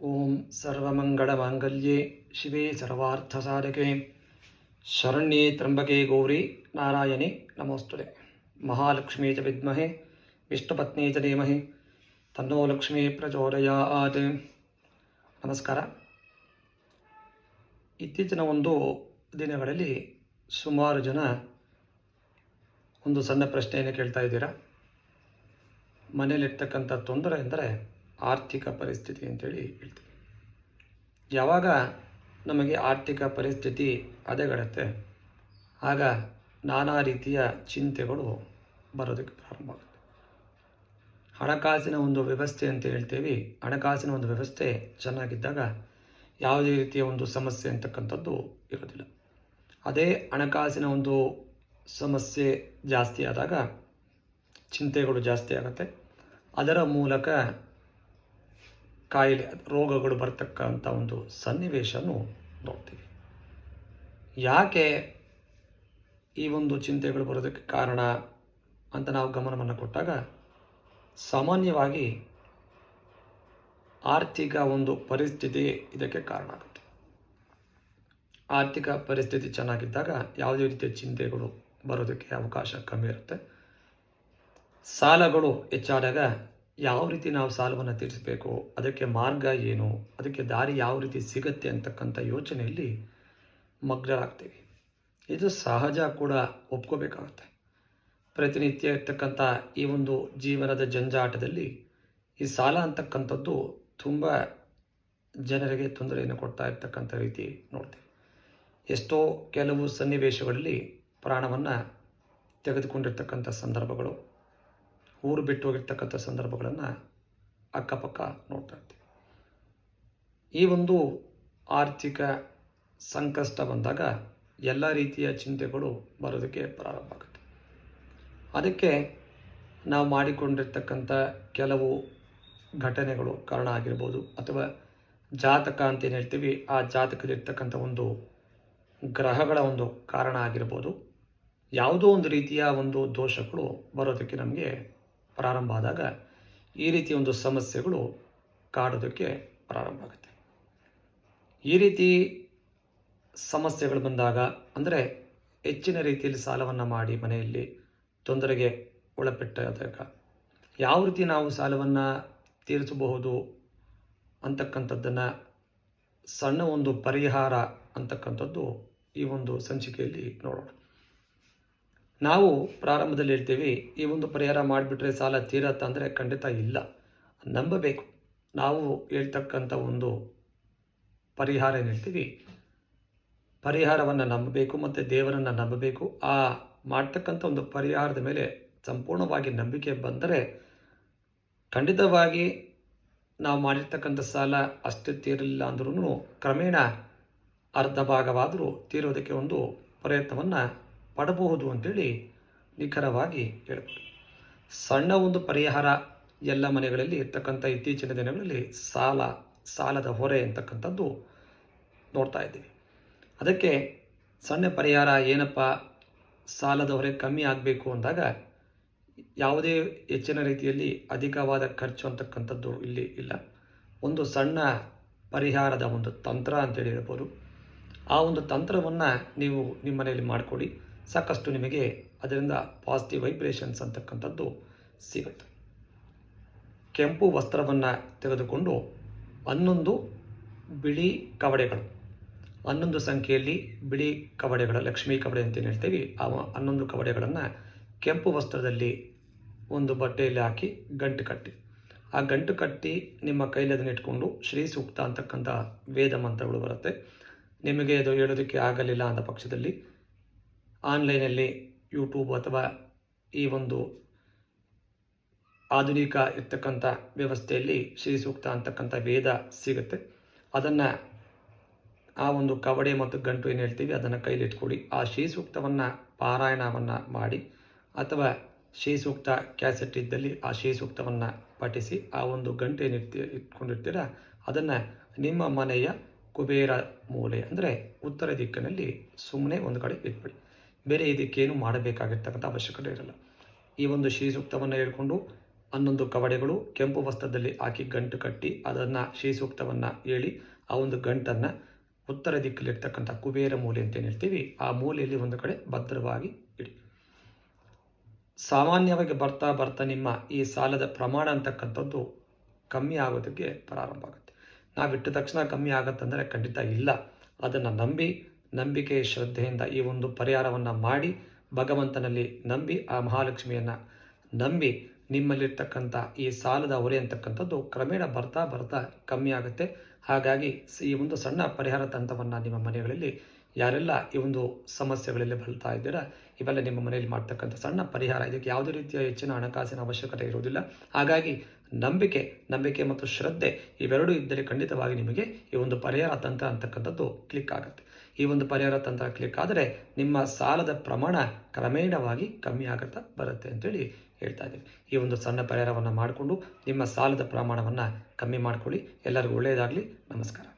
ಓಂ ಸರ್ವಮಂಗಳಮಾಂಗಲ್ಯೆ, ಶಿವೆ ಸರ್ವಾರ್ಥಸಾಧಕೆ. ಶರಣ್ಯೇ ತ್ರಂಬಕೆ ಗೌರಿ ನಾರಾಯಣಿ ನಮೋಸ್ತುತೆ. ಮಹಾಲಕ್ಷ್ಮೀ ಚ ವಿದ್ಮಹೆ, ವಿಷ್ಣುಪತ್ನಿ ಚ ಧೀಮಹಿ, ತನ್ನೋ ಲಕ್ಷ್ಮೀ ಪ್ರಚೋದಯಾತ್. ನಮಸ್ಕಾರ. ಇತ್ತೀಚಿನ ಒಂದು ದಿನಗಳಲ್ಲಿ ಸುಮಾರು ಜನ ಒಂದು ಸಣ್ಣ ಪ್ರಶ್ನೆಯನ್ನು ಕೇಳ್ತಾ ಇದ್ದೀರಾ? ಮನೇಲಿರ್ತಕ್ಕಂಥ ತೊಂದರೆ ಎಂದರೆ ಆರ್ಥಿಕ ಪರಿಸ್ಥಿತಿ ಅಂತೇಳಿ ಹೇಳ್ತೀವಿ ಯಾವಾಗ ನಮಗೆ ಆರ್ಥಿಕ ಪರಿಸ್ಥಿತಿ ಹದಗಡತ್ತೆ, ಆಗ ನಾನಾ ರೀತಿಯ ಚಿಂತೆಗಳು ಬರೋದಕ್ಕೆ ಪ್ರಾರಂಭ ಆಗುತ್ತೆ. ಹಣಕಾಸಿನ ಒಂದು ವ್ಯವಸ್ಥೆ ಅಂತ ಹೇಳ್ತೀವಿ. ಹಣಕಾಸಿನ ಒಂದು ವ್ಯವಸ್ಥೆ ಚೆನ್ನಾಗಿದ್ದಾಗ ಯಾವುದೇ ರೀತಿಯ ಒಂದು ಸಮಸ್ಯೆ ಅಂತಕ್ಕಂಥದ್ದು ಇರೋದಿಲ್ಲ. ಅದೇ ಹಣಕಾಸಿನ ಒಂದು ಸಮಸ್ಯೆ ಜಾಸ್ತಿ ಆದಾಗ ಚಿಂತೆಗಳು ಜಾಸ್ತಿ ಆಗುತ್ತೆ. ಅದರ ಮೂಲಕ ಕಾಯಿಲೆ, ರೋಗಗಳು ಬರ್ತಕ್ಕಂಥ ಒಂದು ಸನ್ನಿವೇಶನು ನೋಡ್ತೀವಿ. ಯಾಕೆ ಈ ಒಂದು ಚಿಂತೆಗಳು ಬರೋದಕ್ಕೆ ಕಾರಣ ಅಂತ ನಾವು ಗಮನವನ್ನು ಕೊಟ್ಟಾಗ ಸಾಮಾನ್ಯವಾಗಿ ಆರ್ಥಿಕ ಒಂದು ಪರಿಸ್ಥಿತಿ ಇದಕ್ಕೆ ಕಾರಣ ಆಗುತ್ತೆ. ಆರ್ಥಿಕ ಪರಿಸ್ಥಿತಿ ಚೆನ್ನಾಗಿದ್ದಾಗ ಯಾವುದೇ ರೀತಿಯ ಚಿಂತೆಗಳು ಬರೋದಕ್ಕೆ ಅವಕಾಶ ಕಮ್ಮಿ ಇರುತ್ತೆ. ಸಾಲಗಳು ಹೆಚ್ಚಾದಾಗ ಯಾವ ರೀತಿ ನಾವು ಸಾಲವನ್ನು ತೀರಿಸಬೇಕು, ಅದಕ್ಕೆ ಮಾರ್ಗ ಏನು, ಅದಕ್ಕೆ ದಾರಿ ಯಾವ ರೀತಿ ಸಿಗತ್ತೆ ಅಂತಕ್ಕಂಥ ಯೋಚನೆಯಲ್ಲಿ ಮಗ್ನರಾಗ್ತೀವಿ. ಇದು ಸಹಜ ಕೂಡ ಒಪ್ಕೋಬೇಕಾಗುತ್ತೆ. ಪ್ರತಿನಿತ್ಯ ಇರ್ತಕ್ಕಂಥ ಈ ಒಂದು ಜೀವನದ ಜಂಜಾಟದಲ್ಲಿ ಈ ಸಾಲ ಅಂತಕ್ಕಂಥದ್ದು ತುಂಬ ಜನರಿಗೆ ತೊಂದರೆಯನ್ನು ಕೊಡ್ತಾ ಇರ್ತಕ್ಕಂಥ ರೀತಿ ನೋಡ್ತೀವಿ. ಎಷ್ಟೋ ಕೆಲವು ಸನ್ನಿವೇಶಗಳಲ್ಲಿ ಪ್ರಾಣವನ್ನು ತೆಗೆದುಕೊಂಡಿರ್ತಕ್ಕಂಥ ಸಂದರ್ಭಗಳು ಊರು ಬಿಟ್ಟು ಹೋಗಿರ್ತಕ್ಕಂಥ ಸಂದರ್ಭಗಳನ್ನು ಅಕ್ಕಪಕ್ಕ ನೋಡ್ತಾ ಇರ್ತೀವಿ. ಈ ಒಂದು ಆರ್ಥಿಕ ಸಂಕಷ್ಟ ಬಂದಾಗ ಎಲ್ಲ ರೀತಿಯ ಚಿಂತೆಗಳು ಬರೋದಕ್ಕೆ ಪ್ರಾರಂಭ ಆಗುತ್ತೆ. ಅದಕ್ಕೆ ನಾವು ಮಾಡಿಕೊಂಡಿರ್ತಕ್ಕಂಥ ಕೆಲವು ಘಟನೆಗಳು ಕಾರಣ ಆಗಿರ್ಬೋದು ಅಥವಾ ಜಾತಕ ಅಂತ ಏನು ಹೇಳ್ತೀವಿ, ಆ ಜಾತಕದಲ್ಲಿರ್ತಕ್ಕಂಥ ಒಂದು ಗ್ರಹಗಳ ಒಂದು ಕಾರಣ ಆಗಿರ್ಬೋದು. ಯಾವುದೋ ಒಂದು ರೀತಿಯ ಒಂದು ದೋಷಗಳು ಬರೋದಕ್ಕೆ ನಮಗೆ ಪ್ರಾರಂಭ ಆದಾಗ ಈ ರೀತಿ ಒಂದು ಸಮಸ್ಯೆಗಳು ಕಾಡೋದಕ್ಕೆ ಪ್ರಾರಂಭ ಆಗುತ್ತೆ. ಈ ರೀತಿ ಸಮಸ್ಯೆಗಳು ಬಂದಾಗ ಅಂದರೆ ಹೆಚ್ಚಿನ ರೀತಿಯಲ್ಲಿ ಸಾಲವನ್ನು ಮಾಡಿ ಮನೆಯಲ್ಲಿ ತೊಂದರೆಗೆ ಒಳಪಟ್ಟಾದಾಗ ಯಾವ ರೀತಿ ನಾವು ಸಾಲವನ್ನು ತೀರಿಸಬಹುದು ಅಂತಕ್ಕಂಥದ್ದನ್ನು ಸಣ್ಣ ಒಂದು ಪರಿಹಾರ ಅಂತಕ್ಕಂಥದ್ದು ಈ ಒಂದು ಸಂಚಿಕೆಯಲ್ಲಿ ನೋಡೋಣ. ನಾವು ಪ್ರಾರಂಭದಲ್ಲಿ ಹೇಳ್ತೀವಿ, ಈ ಒಂದು ಪರಿಹಾರ ಮಾಡಿಬಿಟ್ರೆ ಸಾಲ ತೀರತ್ತ ಅಂದರೆ ಖಂಡಿತ ಇಲ್ಲ. ನಂಬಬೇಕು. ನಾವು ಹೇಳ್ತಕ್ಕಂಥ ಒಂದು ಪರಿಹಾರ ಏನು ಹೇಳ್ತೀವಿ? ಪರಿಹಾರವನ್ನು ನಂಬಬೇಕು ಮತ್ತು ದೇವರನ್ನು ನಂಬಬೇಕು. ಆ ಮಾಡ್ತಕ್ಕಂಥ ಒಂದು ಪರಿಹಾರದ ಮೇಲೆ ಸಂಪೂರ್ಣವಾಗಿ ನಂಬಿಕೆ ಬಂದರೆ ಖಂಡಿತವಾಗಿ ನಾವು ಮಾಡಿರ್ತಕ್ಕಂಥ ಸಾಲ ಅಷ್ಟು ತೀರಲಿಲ್ಲ ಅಂದ್ರೂ ಕ್ರಮೇಣ ಅರ್ಧ ಭಾಗವಾದರೂ ತೀರೋದಕ್ಕೆ ಒಂದು ಪ್ರಯತ್ನವನ್ನು ಪಡಬಹುದು ಅಂತೇಳಿ ನಿಖರವಾಗಿ ಹೇಳ್ಬೋದು. ಸಣ್ಣ ಒಂದು ಪರಿಹಾರ ಎಲ್ಲ ಮನೆಗಳಲ್ಲಿ ಇರ್ತಕ್ಕಂಥ ಇತ್ತೀಚಿನ ದಿನಗಳಲ್ಲಿ ಸಾಲ, ಸಾಲದ ಹೊರೆ ಅಂತಕ್ಕಂಥದ್ದು ನೋಡ್ತಾ ಇದ್ದೀವಿ. ಅದಕ್ಕೆ ಸಣ್ಣ ಪರಿಹಾರ ಏನಪ್ಪ? ಸಾಲದ ಹೊರೆ ಕಮ್ಮಿ ಆಗಬೇಕು ಅಂದಾಗ ಯಾವುದೇ ಹೆಚ್ಚಿನ ರೀತಿಯಲ್ಲಿ ಅಧಿಕವಾದ ಖರ್ಚು ಅಂತಕ್ಕಂಥದ್ದು ಇಲ್ಲಿ ಇಲ್ಲ. ಒಂದು ಸಣ್ಣ ಪರಿಹಾರದ ಒಂದು ತಂತ್ರ ಅಂತೇಳಿ ಹೇಳ್ಬೋದು. ಆ ಒಂದು ತಂತ್ರವನ್ನು ನೀವು ನಿಮ್ಮ ಮನೆಯಲ್ಲಿ ಮಾಡಿಕೊಡಿ. ಸಾಕಷ್ಟು ನಿಮಗೆ ಅದರಿಂದ ಪಾಸಿಟಿವ್ ವೈಬ್ರೇಷನ್ಸ್ ಅಂತಕ್ಕಂಥದ್ದು ಸಿಗುತ್ತೆ. ಕೆಂಪು ವಸ್ತ್ರವನ್ನು ತೆಗೆದುಕೊಂಡು ಹನ್ನೊಂದು ಬಿಳಿ ಕವಡೆಗಳು, ಹನ್ನೊಂದು ಸಂಖ್ಯೆಯಲ್ಲಿ ಬಿಳಿ ಕವಡೆಗಳು, ಲಕ್ಷ್ಮೀ ಕವಡೆ ಅಂತ ಹೇಳ್ತೀವಿ, ಆ ಹನ್ನೊಂದು ಕವಡೆಗಳನ್ನು ಕೆಂಪು ವಸ್ತ್ರದಲ್ಲಿ ಒಂದು ಬಟ್ಟೆಯಲ್ಲಿ ಹಾಕಿ ಗಂಟು ಕಟ್ಟಿ. ಆ ಗಂಟು ಕಟ್ಟಿ ನಿಮ್ಮ ಕೈಲಿ ಅದನ್ನು ಇಟ್ಕೊಂಡು ಶ್ರೀ ಸೂಕ್ತ ಅಂತಕ್ಕಂಥ ವೇದ ಮಂತ್ರಗಳು ಬರುತ್ತೆ. ನಿಮಗೆ ಅದು ಹೇಳೋದಕ್ಕೆ ಆಗಲಿಲ್ಲ ಅಂದ ಪಕ್ಷದಲ್ಲಿ ಆನ್ಲೈನಲ್ಲಿ ಯೂಟ್ಯೂಬ್ ಅಥವಾ ಈ ಒಂದು ಆಧುನಿಕ ಇರ್ತಕ್ಕಂಥ ವ್ಯವಸ್ಥೆಯಲ್ಲಿ ಶ್ರೀ ಸೂಕ್ತ ಅಂತಕ್ಕಂಥ ವೇದ ಸಿಗುತ್ತೆ. ಅದನ್ನು ಆ ಒಂದು ಕವಡೆ ಮತ್ತು ಗಂಟು ಏನು ಹೇಳ್ತೀವಿ, ಅದನ್ನು ಕೈಲಿಟ್ಕೊಳ್ಳಿ ಆ ಶ್ರೀ ಸೂಕ್ತವನ್ನು ಪಾರಾಯಣವನ್ನು ಮಾಡಿ ಅಥವಾ ಶ್ರೀ ಸೂಕ್ತ ಕ್ಯಾಸೆಟ್ ಇದ್ದಲ್ಲಿ ಆ ಶ್ರೀ ಸೂಕ್ತವನ್ನು ಪಠಿಸಿ ಆ ಒಂದು ಗಂಟು ಏನಿರ್ತೀ ಇಟ್ಕೊಂಡಿರ್ತೀರ, ಅದನ್ನು ನಿಮ್ಮ ಮನೆಯ ಕುಬೇರ ಮೂಲೆ ಅಂದರೆ ಉತ್ತರ ದಿಕ್ಕಿನಲ್ಲಿ ಸುಮ್ಮನೆ ಒಂದು ಕಡೆ ಇಟ್ಬಿಡಿ. ಬೇರೆ ಇದಕ್ಕೇನು ಮಾಡಬೇಕಾಗಿರ್ತಕ್ಕಂಥ ಅವಶ್ಯಕತೆ ಇರಲ್ಲ. ಈ ಒಂದು ಶ್ರೀ ಸೂಕ್ತವನ್ನು ಹೇಳ್ಕೊಂಡು ಹನ್ನೊಂದು ಕವಡೆಗಳು ಕೆಂಪು ವಸ್ತ್ರದಲ್ಲಿ ಹಾಕಿ ಗಂಟು ಕಟ್ಟಿ ಅದನ್ನು ಶ್ರೀ ಸೂಕ್ತವನ್ನು ಹೇಳಿ ಆ ಒಂದು ಗಂಟನ್ನು ಉತ್ತರ ದಿಕ್ಕಲ್ಲಿರ್ತಕ್ಕಂಥ ಕುಬೇರ ಮೂಲೆ ಅಂತ ಹೇಳ್ತೀವಿ, ಆ ಮೂಲೆಯಲ್ಲಿ ಒಂದು ಕಡೆ ಭದ್ರವಾಗಿ ಇಡಿ. ಸಾಮಾನ್ಯವಾಗಿ ಬರ್ತಾ ಬರ್ತಾ ನಿಮ್ಮ ಈ ಸಾಲದ ಪ್ರಮಾಣ ಅಂತಕ್ಕಂಥದ್ದು ಕಮ್ಮಿ ಆಗೋದಕ್ಕೆ ಪ್ರಾರಂಭ ಆಗುತ್ತೆ. ನಾವು ಇಟ್ಟ ತಕ್ಷಣ ಕಮ್ಮಿ ಆಗುತ್ತಂದರೆ ಖಂಡಿತ ಇಲ್ಲ. ಅದನ್ನು ನಂಬಿ ನಂಬಿಕೆ, ಶ್ರದ್ಧೆಯಿಂದ ಈ ಒಂದು ಪರಿಹಾರವನ್ನು ಮಾಡಿ ಭಗವಂತನಲ್ಲಿ ನಂಬಿ ಆ ಮಹಾಲಕ್ಷ್ಮಿಯನ್ನು ನಂಬಿ ನಿಮ್ಮಲ್ಲಿರ್ತಕ್ಕಂಥ ಈ ಸಾಲದ ಹೊರೆ ಅಂತಕ್ಕಂಥದ್ದು ಕ್ರಮೇಣ ಬರ್ತಾ ಬರ್ತಾ ಕಮ್ಮಿ ಆಗುತ್ತೆ. ಹಾಗಾಗಿ ಈ ಒಂದು ಸಣ್ಣ ಪರಿಹಾರ ತಂತ್ರವನ್ನು ನಿಮ್ಮ ಮನೆಗಳಲ್ಲಿ ಯಾರೆಲ್ಲ ಈ ಒಂದು ಸಮಸ್ಯೆಗಳಲ್ಲಿ ಬಳಲ್ತಾ ಇದ್ದೀರಾ, ಇವೆಲ್ಲ ನಿಮ್ಮ ಮನೆಯಲ್ಲಿ ಮಾಡ್ತಕ್ಕಂಥ ಸಣ್ಣ ಪರಿಹಾರ. ಇದಕ್ಕೆ ಯಾವುದೇ ರೀತಿಯ ಹೆಚ್ಚಿನ ಹಣಕಾಸಿನ ಅವಶ್ಯಕತೆ ಇರುವುದಿಲ್ಲ. ಹಾಗಾಗಿ ನಂಬಿಕೆ ನಂಬಿಕೆ ಮತ್ತು ಶ್ರದ್ಧೆ ಇವೆರಡೂ ಇದ್ದರೆ ಖಂಡಿತವಾಗಿ ನಿಮಗೆ ಈ ಒಂದು ಪರಿಹಾರ ತಂತ್ರ ಅಂತಕ್ಕಂಥದ್ದು ಕ್ಲಿಕ್ ಆಗುತ್ತೆ. ಈ ಒಂದು ಪರಿಹಾರ ತಂತ್ರ ಕ್ಲಿಕ್ ಆದರೆ ನಿಮ್ಮ ಸಾಲದ ಪ್ರಮಾಣ ಕ್ರಮೇಣವಾಗಿ ಕಮ್ಮಿ ಆಗುತ್ತಾ ಬರುತ್ತೆ ಅಂತೇಳಿ ಹೇಳ್ತಾ ಇದ್ದೀವಿ. ಈ ಒಂದು ಸಣ್ಣ ಪರಿಹಾರವನ್ನು ಮಾಡಿಕೊಂಡು ನಿಮ್ಮ ಸಾಲದ ಪ್ರಮಾಣವನ್ನು ಕಮ್ಮಿ ಮಾಡಿಕೊಳ್ಳಿ. ಎಲ್ಲರಿಗೂ ಒಳ್ಳೆಯದಾಗಲಿ. ನಮಸ್ಕಾರ.